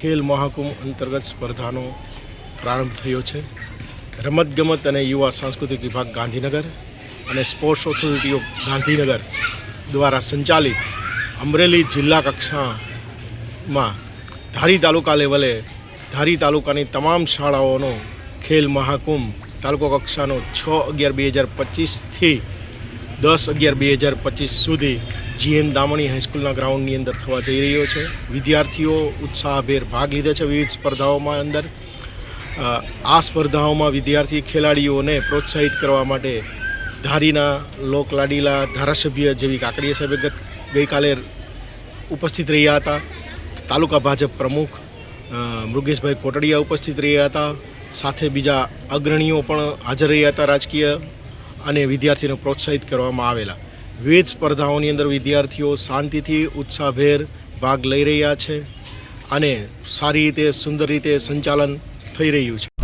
ખેલ મહાકુંભ અંતર્ગત સ્પર્ધાનો પ્રારંભ થયો છે. રમતગમત અને યુવા સાંસ્કૃતિક વિભાગ ગાંધીનગર અને સ્પોર્ટ્સ ઓથોરિટી ઓફ ગાંધીનગર દ્વારા સંચાલિત અમરેલી જિલ્લા કક્ષામાં ધારી તાલુકા લેવલે ધારી તાલુકાની તમામ શાળાઓનો ખેલ મહાકુંભ તાલુકો કક્ષાનો છ અગિયાર બે હજાર પચીસથી દસ અગિયાર બે હજાર પચીસ સુધી જીએન દામણી હાઈસ્કૂલના ગ્રાઉન્ડની અંદર થવા જઈ રહ્યો છે. વિદ્યાર્થીઓ ઉત્સાહભેર ભાગ લીધે છે વિવિધ સ્પર્ધાઓમાં અંદર. આ સ્પર્ધાઓમાં વિદ્યાર્થી ખેલાડીઓને પ્રોત્સાહિત કરવા માટે ધારીના લોકલાડીલા ધારાસભ્ય જેવી કાકડીયા સાહેબે ગઈકાલે ઉપસ્થિત રહ્યા હતા. તાલુકા ભાજપ પ્રમુખ મૃગેશભાઈ કોટડિયા ઉપસ્થિત રહ્યા હતા. સાથે બીજા અગ્રણીઓ પણ હાજર રહ્યા હતા રાજકીય અને વિદ્યાર્થીઓને પ્રોત્સાહિત કરવામાં આવેલા. વિવિધ સ્પર્ધાઓની અંદર વિદ્યાર્થીઓ શાંતિથી ઉત્સાહભેર ભાગ લઈ રહ્યા છે અને સારી રીતે, સુંદર રીતે સંચાલન થઈ રહ્યું છે.